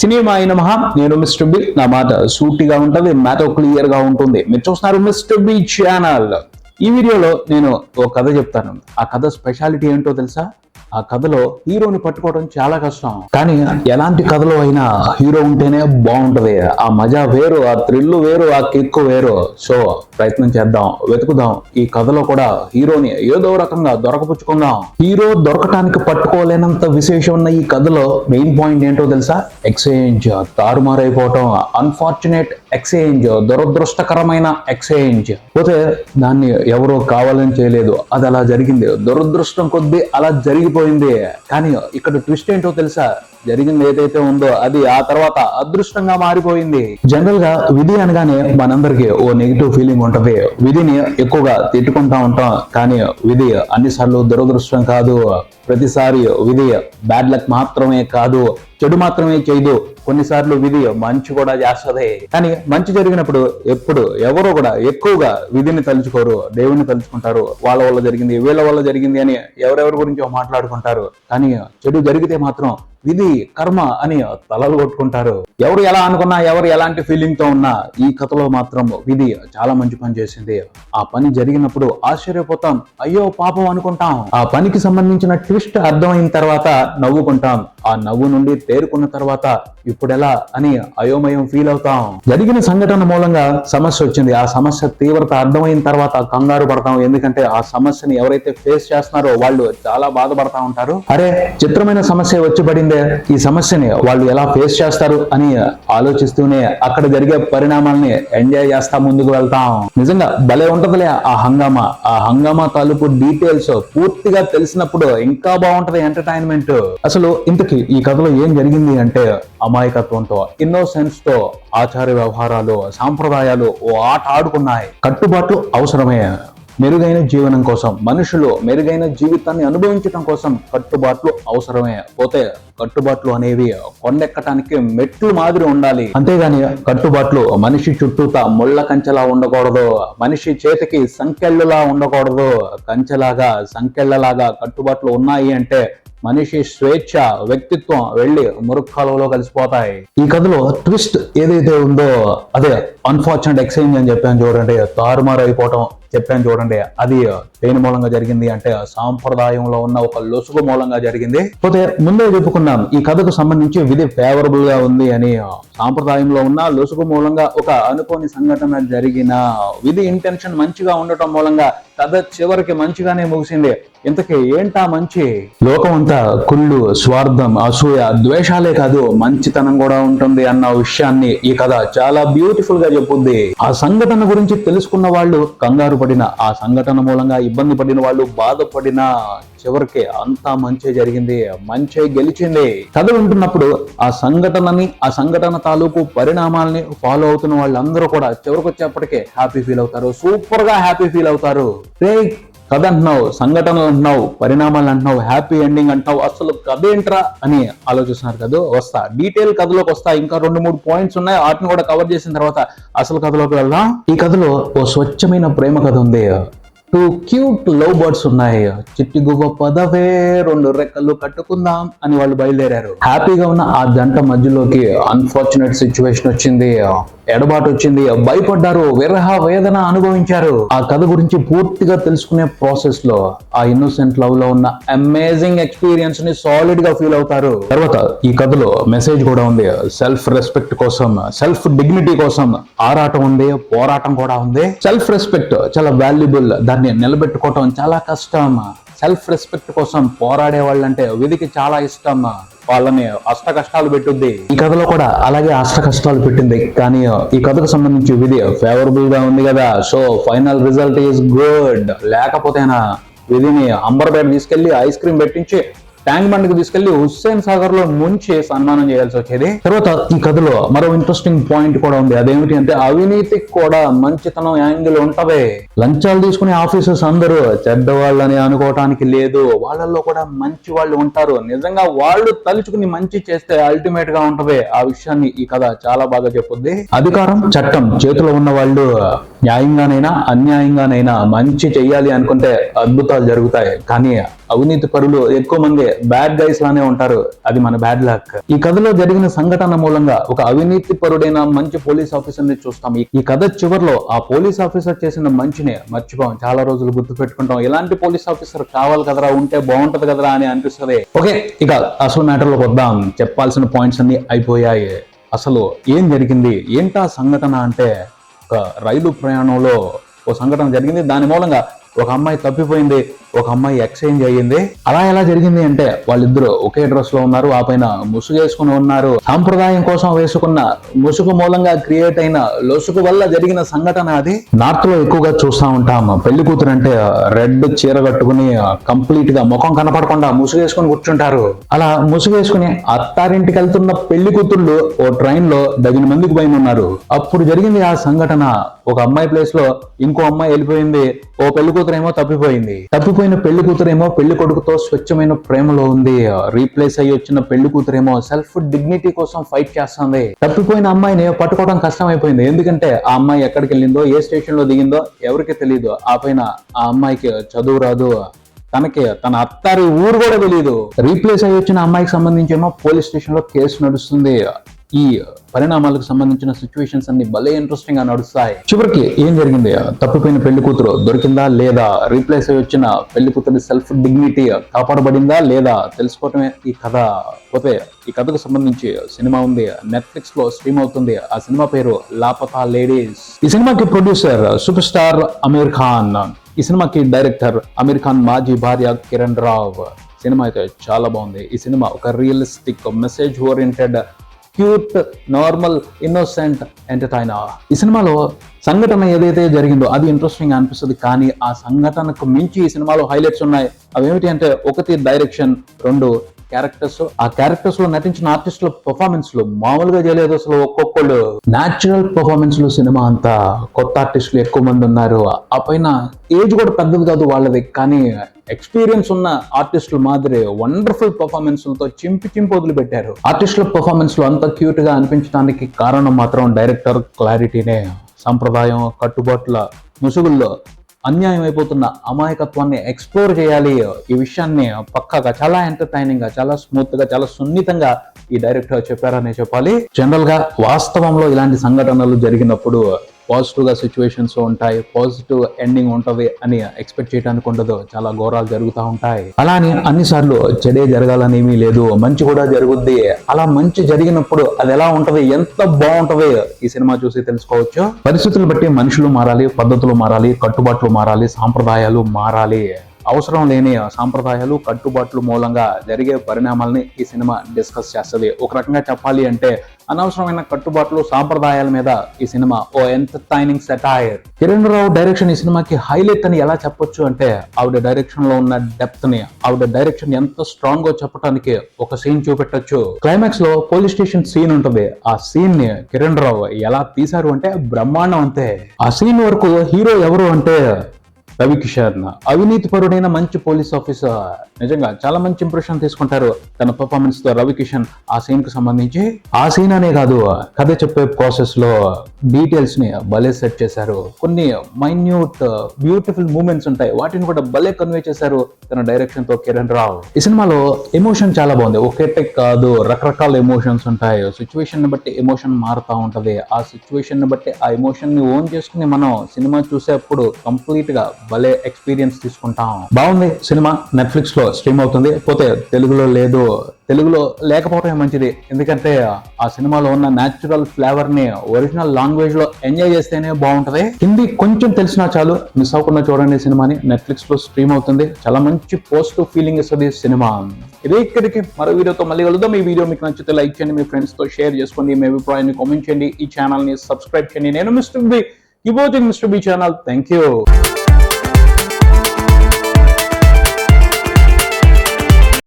Cinema అయిన మహా నేను మిస్టర్ బి నా మాట సూటిగా ఉంటుంది మ్యాథో క్లియర్గా ఉంటుంది. మీరు చూస్తున్నారు మిస్టర్ బి ఛానల్. ఈ వీడియోలో నేను ఓ కథ చెప్తాను. ఆ కథ స్పెషాలిటీ ఏంటో తెలుసా? ఆ కథలో హీరోని పట్టుకోవడం చాలా కష్టం. కానీ ఎలాంటి కథలో అయినా హీరో ఉంటేనే బాగుంటది. ఆ మజా వేరు ఆ థ్రిల్ వేరు ఆ కిక్ వేరు. సో ప్రయత్నం చేద్దాం వెతుకుదాం. ఈ కథలో కూడా హీరోని ఏదో రకంగా దొరకపుచ్చుకుందాం. హీరో దొరకటానికి పట్టుకోలేనంత విశేషం ఉన్న ఈ కథలో మెయిన్ పాయింట్ ఏంటో తెలుసా? ఎక్స్చేంజ్ తారుమారైపోవటం అన్ఫార్చునేట్ ఎక్స్చేంజ్ దురదృష్టకరమైన ఎక్స్చేంజ్ పోతే దాన్ని ఎవరో కావాలని చేయలేదు. అది అలా జరిగింది. దురదృష్టం కొద్దీ అలా జరిగిపోయింది. కానీ ఇక్కడ ట్విస్ట్ ఏంటో తెలుసా? జరిగింది ఏదైతే ఉందో అది ఆ తర్వాత అదృష్టంగా మారిపోయింది. జనరల్గా విధి అనగానే మనందరికి ఓ నెగిటివ్ ఫీలింగ్ ఉంటది. విధిని ఎక్కువగా తిట్టుకుంటా ఉంటాం. కానీ విధి అన్నిసార్లు దురదృష్టం కాదు. ప్రతిసారి విధి బ్యాడ్ లక్ మాత్రమే కాదు. చెడు మాత్రమే చేయదు. కొన్నిసార్లు విధి మంచి కూడా చేస్తుంది కానీ మంచి జరిగినప్పుడు ఎప్పుడు ఎవరు కూడా ఎక్కువగా విధిని తలుచుకోరు దేవుని తలుచుకుంటారు. వాళ్ళ వల్ల జరిగింది వీళ్ళ వల్ల జరిగింది అని ఎవరెవరి గురించి మాట్లాడుకుంటారు. కానీ చెడు జరిగితే మాత్రం విధి కర్మ అని తలలు కొట్టుకుంటారు. ఎవరు ఎలా అనుకున్నా ఎవరు ఎలాంటి ఫీలింగ్తో ఉన్నా ఈ కథలో మాత్రం విధి చాలా మంచి పని చేసింది. ఆ పని జరిగినప్పుడు ఆశ్చర్యపోతాం. అయ్యో పాపం అనుకుంటాం. ఆ పనికి సంబంధించిన ట్విస్ట్ అర్థమైన తర్వాత నవ్వుకుంటాం. ఆ నవ్వు నుండి తేరుకున్న తర్వాత ఇప్పుడెలా అని అయోమయం ఫీల్ అవుతాం. జరిగిన సంఘటన మూలంగా సమస్య వచ్చింది. ఆ సమస్య తీవ్రత అర్థమైన తర్వాత కంగారు పడతాం. ఎందుకంటే ఆ సమస్యని ఎవరైతే ఫేస్ చేస్తున్నారో వాళ్ళు చాలా బాధపడతా ఉంటారు. అరే చిత్రమైన సమస్య వచ్చి పడిందే. ఈ సమస్యని వాళ్ళు ఎలా ఫేస్ చేస్తారు అని ఆలోచిస్తూనే అక్కడ జరిగే పరిణామాల్ని ఎంజాయ్ చేస్తా ముందుకు వెళ్తాం. నిజంగా భలే ఉంటదిలే ఆ హంగామా. ఆ హంగామా తాలూకు డీటెయిల్స్ పూర్తిగా తెలిసినప్పుడు ఇంకా బాగుంటది ఎంటర్టైన్మెంట్ అసలు ఇంతకి ఈ కథలో ఏం జరిగింది అంటే అమాయకత్వంతో ఇన్నోసెన్స్తో ఆచార వ్యవహారాలు సాంప్రదాయాలు ఓ ఆట ఆడుకున్నాయి. కట్టుబాట్లు అవసరమే. మెరుగైన జీవనం కోసం మనుషులు మెరుగైన జీవితాన్ని అనుభవించడం కోసం కట్టుబాట్లు అవసరమే. పోతే కట్టుబాట్లు అనేవి కొండెక్కటానికి మెట్లు మాదిరి ఉండాలి. అంతేగాని కట్టుబాట్లు మనిషి చుట్టూతా ముళ్ళ కంచెలా ఉండకూడదు. మనిషి చేతికి సంకెళ్ళలా ఉండకూడదు. కంచెలాగా సంకెళ్ళలాగా కట్టుబాట్లు ఉన్నాయి అంటే మనిషి స్వేచ్ఛ వ్యక్తిత్వం వెళ్ళి మురుక్కాలలో కలిసిపోతాయి. ఈ కథలో ట్విస్ట్ ఏదైతే ఉందో అదే అన్ఫార్చునేట్ ఎక్స్చేంజ్ అని చెప్పాను చూడండి తారుమారు అయిపోవటం చెప్పాను చూడండి అది దేని మూలంగా జరిగింది అంటే సాంప్రదాయంలో ఉన్న ఒక లొసుగు మూలంగా జరిగింది. పోతే ముందే చెప్పుకున్నాం ఈ కథకు సంబంధించి విధి ఫేవరబుల్గా ఉంది అని సాంప్రదాయంలో ఉన్న లొసుగు మూలంగా ఒక అనుకోని సంఘటన జరిగిన విధి ఇంటెన్షన్ మంచిగా ఉండటం మూలంగా కథ చివరికి మంచిగానే ముగిసింది. ఇంతకీ ఏంటా మంచి? లోకం అంతా కుళ్ళు స్వార్థం అసూయ ద్వేషాలే కాదు మంచితనం కూడా ఉంటుంది అన్న విషయాన్ని ఈ కథ చాలా బ్యూటిఫుల్గా చెప్పుద్ది. ఆ సంఘటన గురించి తెలుసుకున్న వాళ్ళు కంగారు బాధపడిన ఆ సంఘటన మూలంగా ఇబ్బంది పడిన వాళ్ళు బాధపడిన చివరికి అంతా మంచి జరిగింది మంచి గెలిచింది. కథ వింటున్నప్పుడు ఆ సంఘటనని ఆ సంఘటన తాలూకు పరిణామాలని ఫాలో అవుతున్న వాళ్ళందరూ కూడా చివరికి వచ్చేప్పటికే హ్యాపీ ఫీల్ అవుతారు సూపర్గా హ్యాపీ ఫీల్ అవుతారు. రే కథ అంటున్నావు సంఘటనలు అంటున్నావు పరిణామాలు అంటున్నావు హ్యాపీ ఎండింగ్ అంటున్నావు అసలు కథ ఏంట్రా అని ఆలోచిస్తున్నారు కదా? వస్తా. డీటెయిల్ కథలోకి వస్తా. ఇంకా రెండు మూడు పాయింట్స్ ఉన్నాయి. వాటిని కూడా కవర్ చేసిన తర్వాత అసలు కథలోకి వెళ్దాం. ఈ కథలో ఓ స్వచ్ఛమైన ప్రేమ కథ ఉంది. టూ క్యూట్ లవ్ బర్డ్స్ ఉన్నాయి. చిట్టి గువ్వ పదవే రెండు రెక్కలు కట్టుకుందాం అని వాళ్ళు బయలుదేరారు. హ్యాపీగా ఉన్న ఆ జంట మధ్యలోకి అన్ఫార్చునేట్ సిచ్యువేషన్ వచ్చింది. ఎడబాటు వచ్చింది. భయపడ్డారు. విరహ వేదన అనుభవించారు. ఆ కథ గురించి పూర్తిగా తెలుసుకునే ప్రాసెస్లో ఆ ఇన్నోసెంట్ లవ్లో ఉన్న అమేజింగ్ ఎక్స్పీరియన్స్ని సాలిడ్గా ఫీల్ అవుతారు. తర్వాత ఈ కథలో మెసేజ్ కూడా ఉంది. సెల్ఫ్ రెస్పెక్ట్ కోసం సెల్ఫ్ డిగ్నిటీ కోసం ఆరాటం ఉంది పోరాటం కూడా ఉంది. సెల్ఫ్ రెస్పెక్ట్ చాలా వాల్యుబుల్ దాని దాన్ని నిలబెట్టుకోవటం చాలా కష్టం. సెల్ఫ్ రెస్పెక్ట్ కోసం పోరాడే వాళ్ళంటే విధికి చాలా ఇష్టం. వాళ్ళని అష్ట కష్టాలు పెట్టుద్ది. ఈ కథలో కూడా అలాగే అష్ట కష్టాలు పెట్టింది. కానీ ఈ కథకు సంబంధించి విధి ఫేవరబుల్గా ఉంది కదా. So final result is good లేకపోతేనా విధిని అంబర్పేట తీసుకెళ్ళి ఐస్ క్రీమ్ పెట్టించి ట్యాంక్ బండ్కి తీసుకెళ్ళి హుస్సేన్ సాగర్లో ముంచి సన్మానం చేయాల్సి వచ్చేది. తర్వాత ఈ కథలో మరో ఇంట్రెస్టింగ్ పాయింట్ కూడా ఉంది. అదేమిటి అంటే అవినీతికి కూడా మంచితనం యాంగిల్ ఉంటవే లంచాలు తీసుకునే ఆఫీసర్స్ అందరూ చెడ్డవాళ్ళని అనుకోవటానికి లేదు. వాళ్ళల్లో కూడా మంచి వాళ్ళు ఉంటారు. నిజంగా వాళ్ళు తలుచుకుని మంచి చేస్తే అల్టిమేట్గా ఉంటవే ఆ విషయాన్ని ఈ కథ చాలా బాగా చెప్పుద్ది. అధికారం చట్టం చేతిలో ఉన్న వాళ్ళు న్యాయంగానైనా అన్యాయంగానైనా మంచి చెయ్యాలి అనుకుంటే అద్భుతాలు జరుగుతాయి. కానీ అవినీతి పరులు ఎక్కువ మంది బ్యాడ్ గైస్ లానే ఉంటారు. అది మన బ్యాడ్ లక్ ఈ కథలో జరిగిన సంఘటన మూలంగా ఒక అవినీతి పరుడైన మంచి పోలీస్ ఆఫీసర్ని చూస్తాం. ఈ- కథ చివరిలో ఆ పోలీస్ ఆఫీసర్ చేసిన మంచిని మర్చిపోం. చాలా రోజులు గుర్తు పెట్టుకుంటాం. ఇలాంటి పోలీస్ ఆఫీసర్ కావాలి కదరా? ఉంటే బాగుంటది కదరా అని అనిపిస్తుంది. ఓకే ఇక అసలు మ్యాటర్లోకి వద్దాం. చెప్పాల్సిన పాయింట్స్ అన్ని అయిపోయాయి. అసలు ఏం జరిగింది? ఏంటా సంఘటన అంటే ఒక రైలు ప్రయాణంలో ఓ సంఘటన జరిగింది. దాని మూలంగా ఒక అమ్మాయి తప్పిపోయింది ఒక అమ్మాయి ఎక్స్చేంజ్ అయ్యింది. అలా ఎలా జరిగింది అంటే వాళ్ళిద్దరు ఒకే డ్రెస్లో ఉన్నారు ఆ పైన ముసుగు వేసుకుని ఉన్నారు. సాంప్రదాయం కోసం వేసుకున్న ముసుగు మూలంగా క్రియేట్ అయిన లొసుగు వల్ల జరిగిన సంఘటన అది. నార్త్లో ఎక్కువగా చూస్తా ఉంటాం. పెళ్ళి కూతురు అంటే రెడ్ చీర కట్టుకుని కంప్లీట్గా ముఖం కనపడకుండా ముసుగు వేసుకుని కూర్చుంటారు. అలా ముసుగు వేసుకుని అత్తారింటికి వెళ్తున్న పెళ్ళి కూతుళ్ళు ఓ ట్రైన్లో దగిన మందికి పైన ఉన్నారు. అప్పుడు జరిగింది ఆ సంఘటన. ఒక అమ్మాయి ప్లేస్లో ఇంకో అమ్మాయి వెళ్ళిపోయింది. ఓ పెళ్ళి కూతురేమో తప్పిపోయింది. తప్పిపోయిన పెళ్ళి కూతురేమో పెళ్ళి కొడుకుతో స్వచ్ఛమైన ప్రేమలో ఉంది. రీప్లేస్ అయ్యి వచ్చిన పెళ్ళి కూతురేమో సెల్ఫ్ డిగ్నిటీ కోసం ఫైట్ చేస్తుంది. తప్పిపోయిన అమ్మాయిని పట్టుకోవడం కష్టం అయిపోయింది ఎందుకంటే ఆ అమ్మాయి ఎక్కడికి వెళ్ళిందో ఏ స్టేషన్లో దిగిందో ఎవరికి తెలియదు ఆ పైన ఆ అమ్మాయికి చదువు రాదు. తనకి తన అత్తారి ఊరు కూడా తెలియదు రీప్లేస్ అయ్యి వచ్చిన అమ్మాయికి సంబంధించి ఏమో పోలీస్ స్టేషన్లో కేసు నడుస్తుంది. ఈ పరిణామాలకు సంబంధించిన సిచ్యువేషన్స్ అన్ని భలే ఇంట్రెస్టింగ్గా నడుస్తాయి. చివరికి ఏం జరిగింది? తప్పిపోయిన పెళ్ళి కూతురు దొరికిందా లేదా? రీప్లేస్ అయ్యి వచ్చిన పెళ్ళి కూతురి సెల్ఫ్ డిగ్నిటీ కాపాడబడిందా లేదా? తెలుసుకోవటమే ఈ కథ. పోతే ఈ కథకు సంబంధించి సినిమా ఉంది. నెట్ఫ్లిక్స్లో స్ట్రీమ్ అవుతుంది. ఆ సినిమా పేరు లాపతా లేడీస్. ఈ సినిమాకి producer super star Aamir Khan. ఈ సినిమాకి డైరెక్టర్ అమీర్ ఖాన్ మాజీ భార్య కిరణ్ రావ్. సినిమా అయితే చాలా బాగుంది. ఈ సినిమా ఒక realistic message oriented cute normal innocent entertainer. ఈ సినిమాలో సంఘటన ఏదైతే జరిగిందో అది ఇంట్రెస్టింగ్ అనిపిస్తుంది. కానీ ఆ సంఘటనకు మించి ఈ సినిమాలో హైలైట్స్ ఉన్నాయి. అవి ఏమిటి అంటే ఒకటి డైరెక్షన్ రెండు క్యారెక్టర్స్ ఆ క్యారెక్టర్స్లో నటించిన ఆర్టిస్టుల పర్ఫార్మెన్స్లు మామూలుగా చేయలేదు అసలు ఒక్కొక్కళ్ళు. న్యాచురల్ పర్ఫార్మెన్స్లో సినిమా అంతా కొత్త ఆర్టిస్టులు ఎక్కువ మంది ఉన్నారు. ఆ పైన ఏజ్ కూడా పెద్దది కాదు వాళ్ళది. కానీ ఎక్స్పీరియన్స్ ఉన్న ఆర్టిస్టులు మాదిరి వండర్ఫుల్ పర్ఫార్మెన్స్లతో చింపి చింపి వదిలిపెట్టారు. ఆర్టిస్టుల పర్ఫార్మెన్స్లో అంత క్యూట్గా అనిపించడానికి కారణం మాత్రం డైరెక్టర్ క్లారిటీనే సంప్రదాయం కట్టుబాట్ల ముసుగుల్లో అన్యాయం అయిపోతున్న అమాయకత్వాన్ని ఎక్స్ప్లోర్ చేయాలి. ఈ విషయాన్ని పక్కగా చాలా ఎంటర్టైనింగ్గా చాలా స్మూత్గా చాలా సున్నితంగా ఈ డైరెక్టర్ చెప్పారనే చెప్పాలి. జనరల్గా వాస్తవంలో ఇలాంటి సంఘటనలు జరిగినప్పుడు పాజిటివ్గా సిచ్యువేషన్స్ ఉంటాయి పాజిటివ్ ఎండింగ్ ఉంటది అని ఎక్స్పెక్ట్ చేయడానికి ఉండదు. చాలా ఘోరాలు జరుగుతూ ఉంటాయి. అలా అని అన్నిసార్లు చెడే జరగాలని ఏమీ లేదు. మంచి కూడా జరుగుద్ది. అలా మంచి జరిగినప్పుడు అది ఎలా ఉంటది ఎంత బాగుంటది ఈ సినిమా చూసి తెలుసుకోవచ్చు. పరిస్థితులు బట్టి మనుషులు మారాలి పద్ధతులు మారాలి కట్టుబాట్లు మారాలి సాంప్రదాయాలు మారాలి. అవసరం లేని సాంప్రదాయాలు కట్టుబాట్లు మూలంగా జరిగే పరిణామాలని ఈ సినిమా డిస్కస్ చేస్తుంది. ఒక రకంగా చెప్పాలి అంటే అనవసరమైన కట్టుబాట్లు సాంప్రదాయాల మీద ఈ సినిమా ఓ entertaining satire. Kiran Rao direction ఈ సినిమాకి హైలైట్ అని ఎలా చెప్పొచ్చు అంటే ఆవిడ డైరెక్షన్లో ఉన్న డెప్త్ని ఆవిడ డైరెక్షన్ ఎంత స్ట్రాంగ్గా చెప్పడానికి ఒక సీన్ చూపెట్టొచ్చు. క్లైమాక్స్లో పోలీస్ స్టేషన్ సీన్ ఉంటుంది. ఆ సీన్ని కిరణ్ రావు ఎలా తీశారు అంటే బ్రహ్మాండం అంతే. ఆ సీన్ వరకు హీరో ఎవరు అంటే రవికిషన్ అవినీతి పరుడైన మంచి పోలీస్ ఆఫీసర్. నిజంగా చాలా మంచి ఇంప్రెషన్ తీసుకుంటారు తన పర్ఫార్మెన్స్తో రవికిషన్ ఆ సీన్కు సంబంధించి. ఆ సీన్ అనే కాదు కథ చెప్పే ప్రాసెస్లో డీటెయిల్స్ని భలే సెట్ చేశారు. కొన్ని మైన్యూట్ బ్యూటిఫుల్ మూమెంట్స్ ఉంటాయి. వాటిని కూడా భలే కన్వే చేశారు తన డైరెక్షన్తో కిరణ్ రావు. ఈ సినిమాలో ఎమోషన్ చాలా బాగుంది. ఒకే కాదు రకరకాల ఎమోషన్స్ ఉంటాయి. సిచ్యువేషన్ని బట్టి ఎమోషన్ మారుతా ఉంటది. ఆ సిచ్యువేషన్ని బట్టి ఆ ఎమోషన్ని ఓన్ చేసుకుని మనం సినిమా చూసేప్పుడు కంప్లీట్గా భలే ఎక్స్పీరియన్స్ తీసుకుంటాం. బాగుంది సినిమా. నెట్ఫ్లిక్స్లో స్ట్రీమ్ అవుతుంది. పోతే తెలుగులో లేదు. తెలుగులో లేకపోవటమే మంచిది. ఎందుకంటే ఆ సినిమాలో ఉన్న న్యాచురల్ ఫ్లేవర్ని ఒరిజినల్ లాంగ్వేజ్లో ఎంజాయ్ చేస్తేనే బాగుంటది. హిందీ కొంచెం తెలిసినా చాలు. మిస్ అవ్వకుండా చూడండి సినిమాని. నెట్ఫ్లిక్స్లో స్ట్రీమ్ అవుతుంది. చాలా మంచి పాజిటివ్ ఫీలింగ్ ఇస్తుంది సినిమా. ఇదే ఇక్కడికి మరో వీడియోతో మళ్ళీ కలుద్దాం. ఈ వీడియో మీకు నచ్చితే లైక్ చేయండి. మీ ఫ్రెండ్స్తో షేర్ చేసుకోండి. మీ అభిప్రాయాన్ని కామెంట్ చేయండి. ఈ ఛానల్ని సబ్స్క్రైబ్ చేయండి. నేను mister B. Keep watching mister B channel thank you